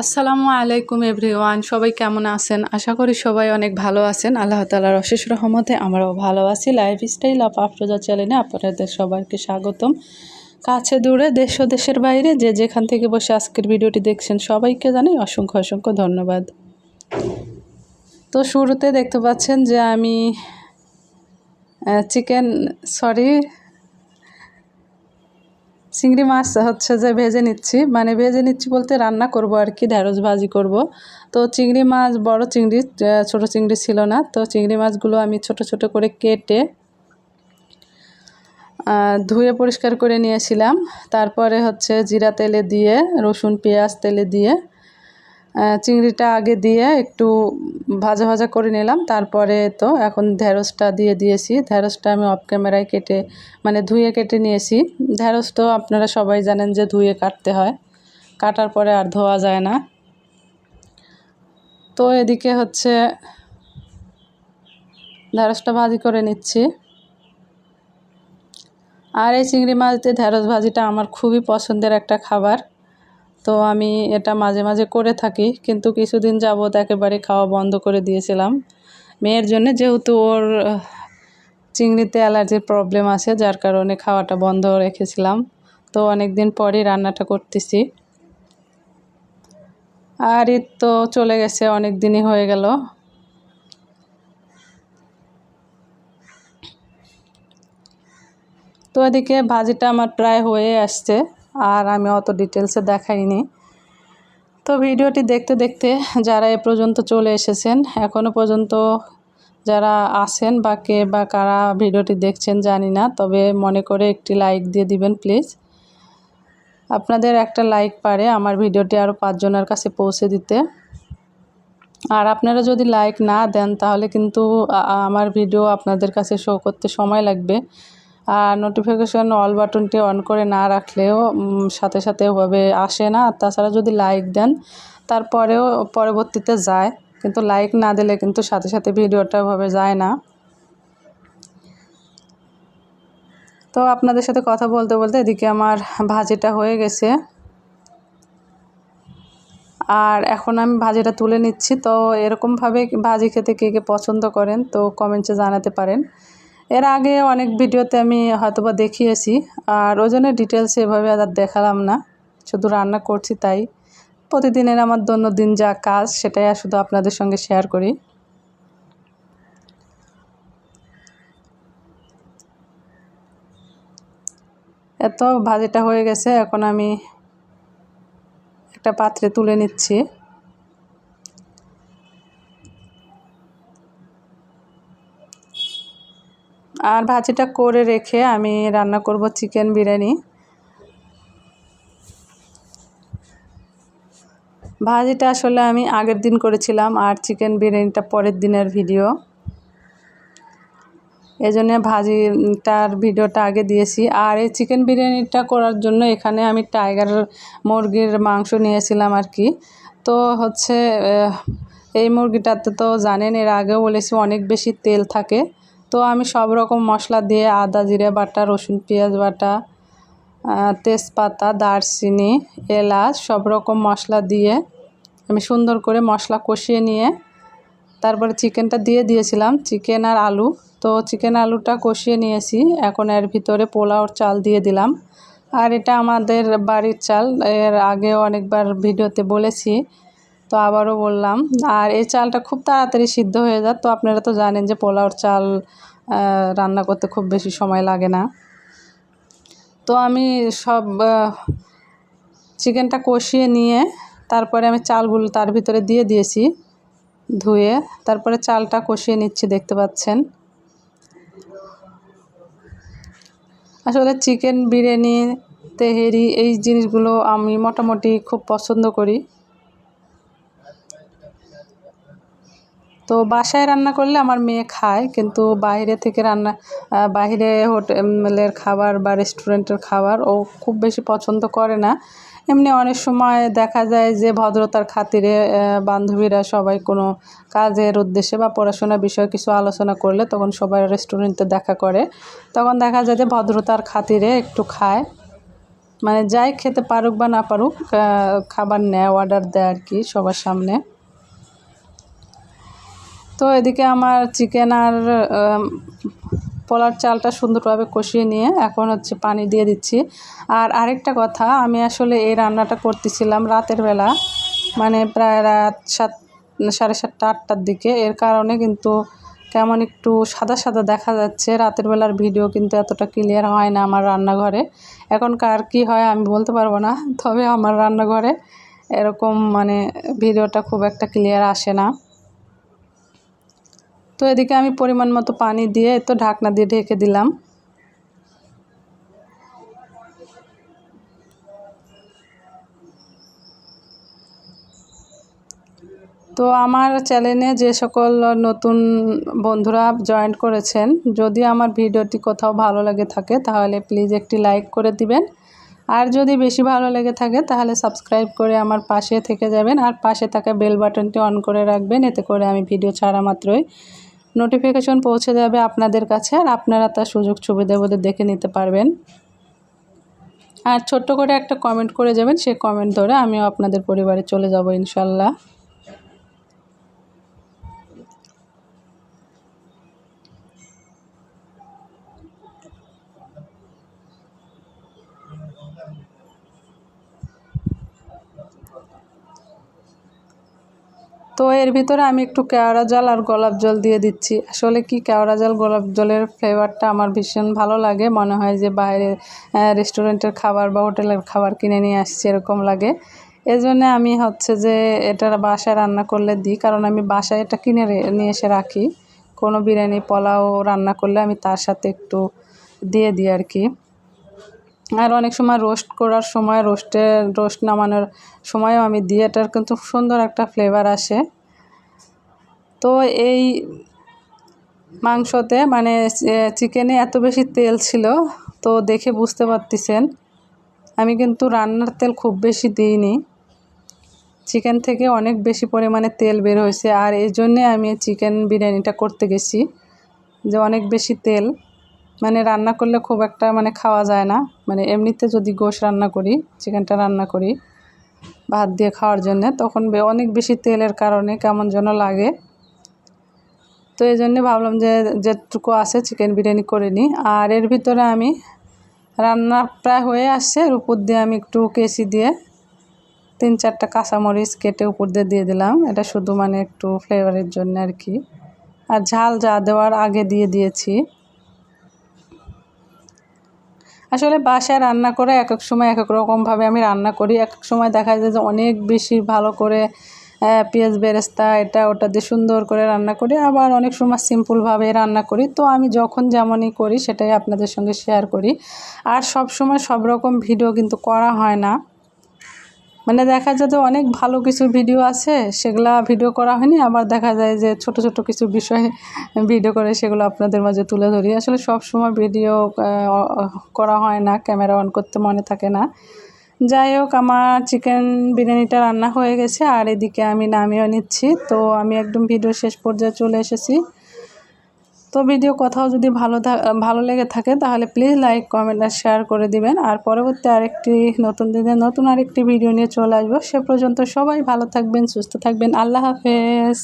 আসসালামু আলাইকুম এভরিওয়ান, সবাই কেমন আছেন? আশা করি সবাই অনেক ভালো আছেন। আল্লাহ তালার অশেষ রহমতে আমরাও ভালো আছি। লাইফ স্টাইল অফ আফরোজা চ্যানেলে আপনাদের সবাইকে স্বাগতম। কাছে দূরে, দেশ ও দেশের বাইরে, যে যেখান থেকে বসে আজকের ভিডিওটি দেখছেন, সবাইকে জানাই অসংখ্য অসংখ্য ধন্যবাদ। তো শুরুতে দেখতে পাচ্ছেন যে আমি চিকেন সরি চিংড়ি মাছ হচ্ছে যে ভেজে নিচ্ছি মানে ভেজে নিচ্ছি বলতে রান্না করব আর কি ঢ্যাঁড়স ভাজি করব। তো চিংড়ি মাছ, বড় চিংড়ি ছোট চিংড়ি ছিল না, তো চিংড়ি মাছগুলো আমি ছোট ছোট করে কেটে ধুয়ে পরিষ্কার করে নিয়েছিলাম। তারপরে হচ্ছে জিরা তেলে দিয়ে, রসুন, পেঁয়াজ তেলে দিয়ে চিংড়িটা আগে দিয়ে একটু ভাজা ভাজা করে নিলাম। তারপরে তো এখন ঢেঁড়সটা দিয়ে দিয়েছি। ঢেঁড়সটা আমি অফ ক্যামেরায় কেটে মানে ধুয়ে কেটে নিয়েছি। ঢেঁড়স তো আপনারা সবাই জানেন যে ধুয়ে কাটতে হয়। কাটার পরে আর ধোয়া যায় না। তো এদিকে হচ্ছে ঢেঁড়সটা ভাজি করে নিচ্ছি। আর এই চিংড়ি মাছ দিয়ে ভাজিটা আমার খুবই পছন্দের একটা খাবার। তো আমি এটা মাঝে মাঝে করে থাকি, কিন্তু কিছুদিন যাবৎ একেবারে খাওয়া বন্ধ করে দিয়েছিলাম। মেয়ের জন্য যেহেতু ওর চিংড়িতে অ্যালার্জির প্রবলেম আছে, যার কারণে খাওয়াটা বন্ধ রেখেছিলাম। তো অনেক দিন পরই রান্নাটা করতেছি। আর ঈদ তো চলে গেছে অনেক দিনই হয়ে গেল। তো এদিকে ভাজিটা আমার প্রায় হয়ে আসছে। আর আমি অত ডিটেলসে দেখাইনি। তো ভিডিওটি দেখতে দেখতে যারা এ পর্যন্ত চলে এসেছেন এখনও পর্যন্ত যারা আছেন বা কে বা কারা ভিডিওটি দেখছেন জানি না, তবে মনে করে একটি লাইক দিয়ে দিবেন প্লিজ আপনাদের একটা লাইক পারে আমার ভিডিওটি আরও পাঁচজনের কাছে পৌঁছে দিতে। আর আপনারা যদি লাইক না দেন, তাহলে কিন্তু আমার ভিডিও আপনাদের কাছে শো করতে সময় লাগবে। আর নোটিফিকেশন অল বাটনটি অন করে না রাখলেও সাথে সাথে ওভাবে আসে না। আর তাছাড়া যদি লাইক দেন, তারপরেও পরবর্তীতে যায়। কিন্তু লাইক না দিলে কিন্তু সাথে সাথে ভিডিওটা ওভাবে যায় না। তো আপনাদের সাথে কথা বলতে বলতে এদিকে আমার ভাজিটা হয়ে গেছে। আর এখন আমি ভাজিটা তুলে নিচ্ছি। তো এরকমভাবে ভাজি খেতে কে কে পছন্দ করেন, তো কমেন্টসে জানাতে পারেন। এর আগে অনেক ভিডিওতে আমি হয়তোবা দেখিয়েছি, আর ওই জন্য ডিটেলস এভাবে আর দেখালাম না, শুধু রান্না করছি তাই। প্রতিদিনের আমার দৈনন্দিন যা কাজ, সেটাই শুধু আপনাদের সঙ্গে শেয়ার করি। এত ভাজিটা হয়ে গেছে, এখন আমি একটা পাত্রে তুলে নিচ্ছি। আর ভাজিটা করে রেখে আমি রান্না করব চিকেন বিরিয়ানি। ভাজিটা আসলে আমি আগের দিন করেছিলাম আর চিকেন বিরিয়ানিটা পরের দিনের ভিডিও। এই জন্য ভাজিটার ভিডিওটা আগে দিয়েছি। আর এই চিকেন বিরিয়ানিটা করার জন্য এখানে আমি টাইগার মুরগির মাংস নিয়েছিলাম আর কি। তো হচ্ছে এই মুরগিটাতে তো জানেন, এর আগেও বলেছি অনেক বেশি তেল থাকে। তো আমি সব রকম মশলা দিয়ে আদা, জিরে বাটা, রসুন, পেঁয়াজ বাটা তেজপাতা, দারচিনি, এলাচ সব রকম মশলা দিয়ে আমি সুন্দর করে মশলা কষিয়ে নিয়ে তারপরে চিকেনটা দিয়ে দিয়েছিলাম, চিকেন আর আলু। তো চিকেন আলুটা কষিয়ে নিয়েছি, এখন এর ভিতরে পোলাওর চাল দিয়ে দিলাম। আর এটা আমাদের বাড়ির চাল, এর আগেও অনেকবার ভিডিওতে বলেছি। তো আবারও বললাম। আর এই চালটা খুব তাড়াতাড়ি সিদ্ধ হয়ে যায় তো আপনারা তো জানেন যে পোলাওর চাল রান্না করতে খুব বেশি সময় লাগে না। তো আমি সব চিকেনটা কষিয়ে নিয়ে তারপরে আমি চালগুলো তার ভিতরে দিয়ে দিয়েছি ধুয়ে। তারপরে চালটা কষিয়ে নিচ্ছি, দেখতে পাচ্ছেন। আসলে চিকেন, বিরিয়ানি, তেহেরি এই জিনিসগুলো আমি মোটামুটি খুব পছন্দ করি। তো বাসায় রান্না করলে আমার মেয়ে খায়, কিন্তু বাইরে থেকে রান্না বাইরে হোটেলের খাবার বা রেস্টুরেন্টের খাবার ও খুব বেশি পছন্দ করে না। এমনি অনেক সময় দেখা যায় যে ভদ্রতার খাতিরে বান্ধবীরা সবাই কোনো কাজের উদ্দেশ্যে বা পড়াশোনার বিষয়ে কিছু আলোচনা করলে তখন সবাই রেস্টুরেন্টে দেখা করে। তখন দেখা যায় যে ভদ্রতার খাতিরে একটু খায়। মানে যাই খেতে পারুক বা না পারুক খাবার নেয়, অর্ডার দেয় আর কি সবার সামনে। তো এদিকে আমার চিকেন আর পোলার চালটা সুন্দরভাবে কষিয়ে নিয়ে এখন হচ্ছে পানি দিয়ে দিচ্ছি। আর আরেকটা কথা, আমি আসলে এই রান্নাটা করতেছিলাম রাতের বেলা মানে প্রায় রাত সাত, সাড়ে সাতটা, আটটার দিকে। এর কারণে কিন্তু কেমন একটু সাদা সাদা দেখা যাচ্ছে। রাতের বেলার ভিডিও কিন্তু এতটা ক্লিয়ার হয় না আমার রান্নাঘরে। এখন কার কী হয় আমি বলতে পারব না, তবে আমার রান্নাঘরে এরকম মানে ভিডিওটা খুব একটা ক্লিয়ার আসে না। তো এদিকে আমি পরিমাণ মতো পানি দিয়ে তো ঢাকনা দিয়ে ঢেকে দিলাম। তো আমার চ্যানেলে যে সকল নতুন বন্ধুরা জয়েন করেছেন, যদি আমার ভিডিওটি কোথাও ভালো লেগে থাকে, তাহলে প্লিজ একটি লাইক করে দিবেন। আর যদি বেশি ভালো লেগে থাকে, তাহলে সাবস্ক্রাইব করে আমার পাশে থেকে যাবেন। আর পাশে থাকা বেল বাটনটি অন করে রাখবেন, এতে করে আমি ভিডিও ছাড়া মাত্রই নোটিফিকেশন পৌঁছে যাবে আপনাদের কাছে আর আপনারা তার সুযোগ সুবিধা বোধে দেখে নিতে পারবেন। আর ছোট্ট করে একটা কমেন্ট করে যাবেন সেই কমেন্ট ধরে আমিও আপনাদের পরিবারে চলে যাব ইনশাল্লাহ। তো এর ভিতরে আমি একটু কেওড়া জল আর গোলাপ জল দিয়ে দিচ্ছি। আসলে কি কেওড়া জল, গোলাপ জলের ফ্লেভারটা আমার ভীষণ ভালো লাগে। মনে হয় যে বাইরে রেস্টুরেন্টের খাবার বা হোটেলের খাবার কিনে নিয়ে আসছি এরকম লাগে। এজন্য আমি হচ্ছে যে এটা বাসায় রান্না করলে দিই। কারণ আমি বাসায় এটা কিনে নিয়ে এসে রাখি। কোনো বিরিয়ানি, পোলাও রান্না করলে আমি তার সাথে একটু দিয়ে দিই আর কি। আর অনেক সময় রোস্ট করার সময় রোস্টে রোস্ট নামানোর সময়ও আমি দিই এটার কিন্তু সুন্দর একটা ফ্লেভার আসে। তো এই মাংসতে মানে চিকেনে এত বেশি তেল ছিল, তো দেখে বুঝতে পারতেছেন। আমি কিন্তু রান্নার তেল খুব বেশি দিইনি। চিকেন থেকে অনেক বেশি পরিমাণে তেল বের হয়েছে, আর এই জন্যে আমি চিকেন বিরিয়ানিটা করতে গেছি, যে অনেক বেশি তেল। মানে রান্না করলে খুব একটা মানে খাওয়া যায় না। মানে এমনিতে যদি গোশ রান্না করি, চিকেনটা রান্না করি, ভাত দিয়ে খাওয়ার জন্যে, তখন অনেক বেশি তেলের কারণে কেমন যেন লাগে। তো এই জন্যে ভাবলাম যে, যেটুকু আছে চিকেন বিরিয়ানি করে নিই। আর এর ভিতরে আমি রান্না প্রায় হয়ে আসছে। উপর দিয়ে আমি একটু কেসি দিয়ে তিন চারটা কাঁচামরিচ কেটে উপর দিয়ে দিয়ে দিলাম। এটা শুধু মানে একটু ফ্লেভারের জন্য আর কি। আর ঝাল যা দেওয়ার আগে দিয়ে দিয়েছি। আসলে বাসায় রান্না করে এক এক সময় এক এক রকমভাবে আমি রান্না করি। এক এক সময় দেখা যায় যে অনেক বেশি ভালো করে পেঁয়াজ বেরেস্তা এটা ওটা দিয়ে সুন্দর করে রান্না করি। আবার অনেক সময় সিম্পলভাবে রান্না করি। তো আমি যখন যেমনই করি সেটাই আপনাদের সঙ্গে শেয়ার করি। আর সব সময় সব রকম ভিডিও কিন্তু করা হয় না। মানে দেখা যায় যে অনেক ভালো কিছু ভিডিও আছে, সেগুলা ভিডিও করা হয়নি। আবার দেখা যায় যে ছোট ছোট কিছু বিষয়ে ভিডিও করে, সেগুলো আপনাদের মাঝে তুলে ধরি। আসলে সব সময় ভিডিও করা হয় না ক্যামেরা অন করতে মনে থাকে না। যাই হোক, আমার চিকেন বিরিয়ানিটা রান্না হয়ে গেছে, আর এদিকে আমি নামিয়েও নিচ্ছি। তো আমি একদম ভিডিও শেষ পর্যায়ে চলে এসেছি। তো ভিডিও কোথাও যদি ভালো ভালো লেগে থাকে তাহলে প্লিজ লাইক কমেন্ট আর শেয়ার করে দিবেন। আর পরবর্তী আরেকটি নতুন দিনে নতুন আরেকটি ভিডিও নিয়ে চলে আসব। সে পর্যন্ত সবাই ভালো থাকবেন, সুস্থ থাকবেন। আল্লাহ হাফেজ।